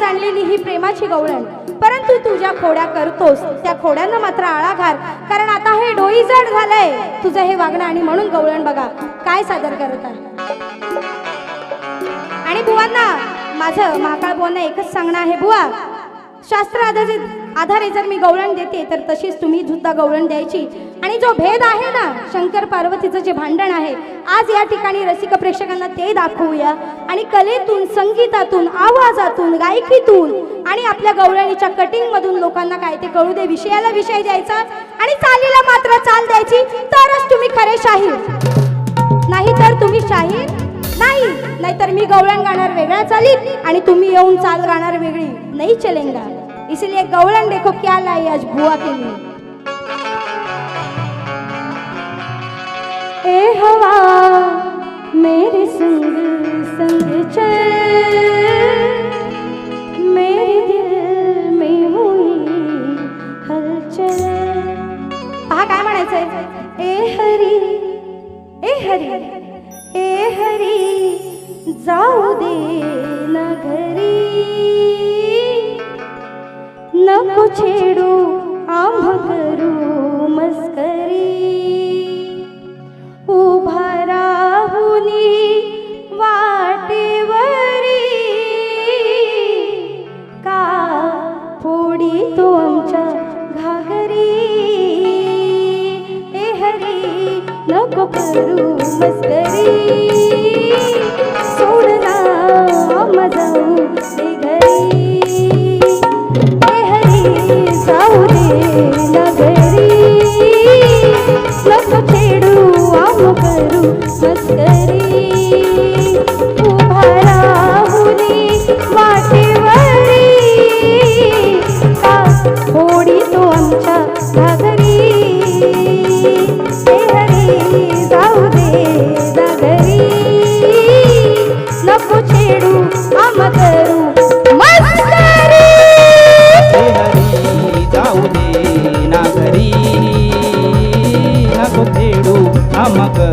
आज आणलेली ही प्रेमाची गवळण. परंतु तुझ्या खोड्या करतोस. त्या खोड्यांना मात्र आळा घाल. कारण आता हे डोई जड झालंय. तुझं हे वागणं आणि म्हणून गवळण बघा. काय सादर करत? आहे आणि बुवांना माझं महाकाळ बुवांना एकच सांगणं आहे बुवा. शास्त्र आधारित आधारे जर मी गवळण देते तर तशीच तुम्ही सुद्धा गवळण द्यायची. आणि जो भेद आहे ना शंकर पार्वतीचं जे भांडण आहे आज या ठिकाणी रसिक प्रेक्षकांना ते दाखवूया. आणि कलेतून संगीतातून आवाजातून गायकीतून आणि आपल्या गवळणीच्या कटिंग मधून लोकांना काय ते कळू दे विषयाला विषय द्यायचा. आणि चालीला मात्र चाल द्यायची तरच तुम्ही खरे शाहीर. नाही तर तुम्ही शाहीर नाही. नाहीतर मी गवळण गाणार वेगळा चालीत आणि तुम्ही येऊन चाल गाणार वेगळी. नाही चलेंगा. इसलिए गवळण देखो क्या लाई आज बुआ के लिए। ए हवा मेरे संग संग चल। मेरे दिल में हुई हलचल। पहा काय म्हणायचंय? ए हरी ए हरी ए हरी जाऊ दे ना घरी नको छेडू आम्ह करू मस्करी. उभा राहुनी वाटेवरी. का फोडी तो आमच्या घागरी? ए हरी नको करू मस्करी. सोडला आम्हा करू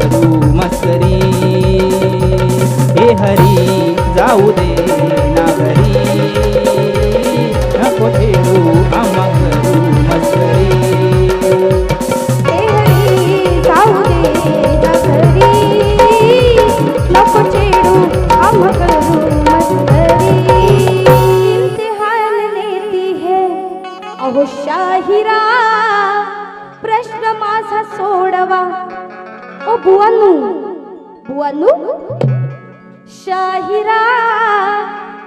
करू मस्करी. हे हरी जाऊ दे. बुवानू बुवानू शाहिरा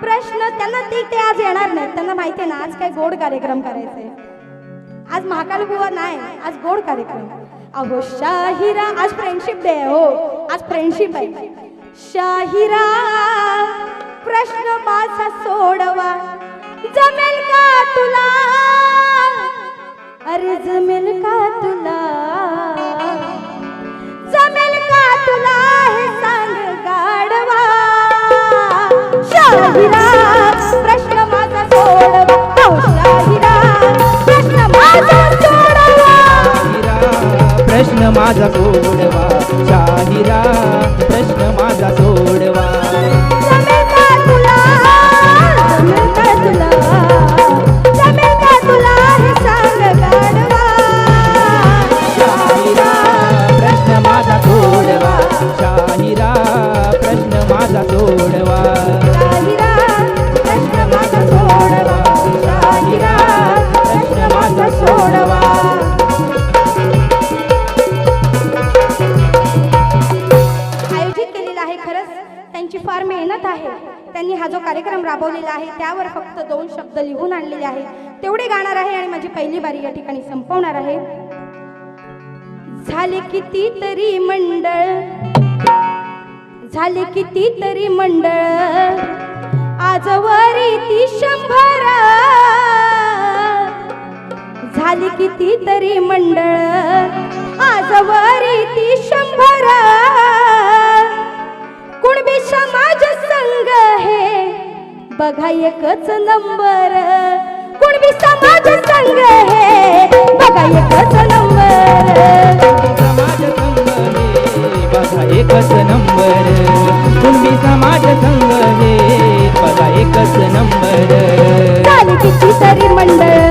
प्रश्न त्यांना ते ते आज येणार नाहीत त्यांना माहिती आहे ना आज काय गोड कार्यक्रम करायचा आहे आज महाकाल बुवा नाही आज गोड कार्यक्रम. अहो शाहिरा आज फ्रेंडशिप डे आहे हो. आज फ्रेंडशिप आहे. शाहिरा प्रश्न माझा सोडवा. जमेल का तुला? अरे जमेल का प्रश्न माझा गोडवा शाहिरा प्रश्न मेहनत आहे. त्यांनी हा जो कार्यक्रम राबवलेला आहे त्यावर फक्त दोन शब्द लिहून आणलेले आहेत. तेवढे गाणार आहे आणि माझी पहिली बारी या ठिकाणी संपवणार आहे. झाले कितीतरी मंडळ झाले कितीतरी मंडळ आजवरी ती शंभर. झाली कितीतरी मंडळ आजवरी ती शंभर. कुणबी समाज संघ हे बघा एकच नंबर. कुणबी समाज संघ हे बघा एकच नंबर. बघा एकच नंबर कुणबी समाज संघ हे बघा एकच नंबर. चालू किती तरी मंडळ.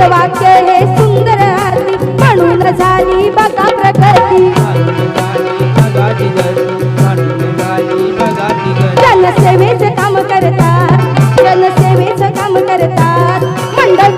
तुझ वाक्य हे सुंदर आरती. म्हणून झाली बघा प्रकृती जनसेवेच काम करतात. जनसेवेच काम करतात. मंडळ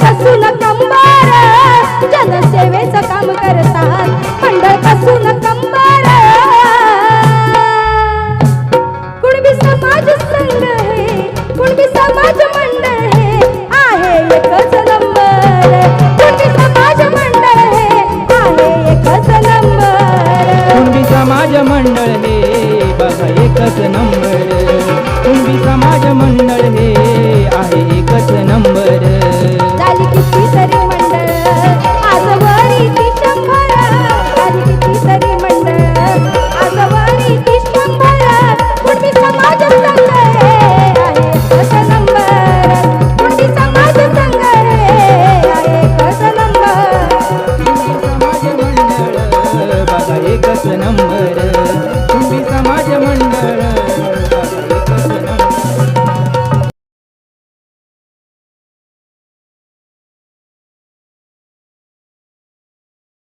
अमर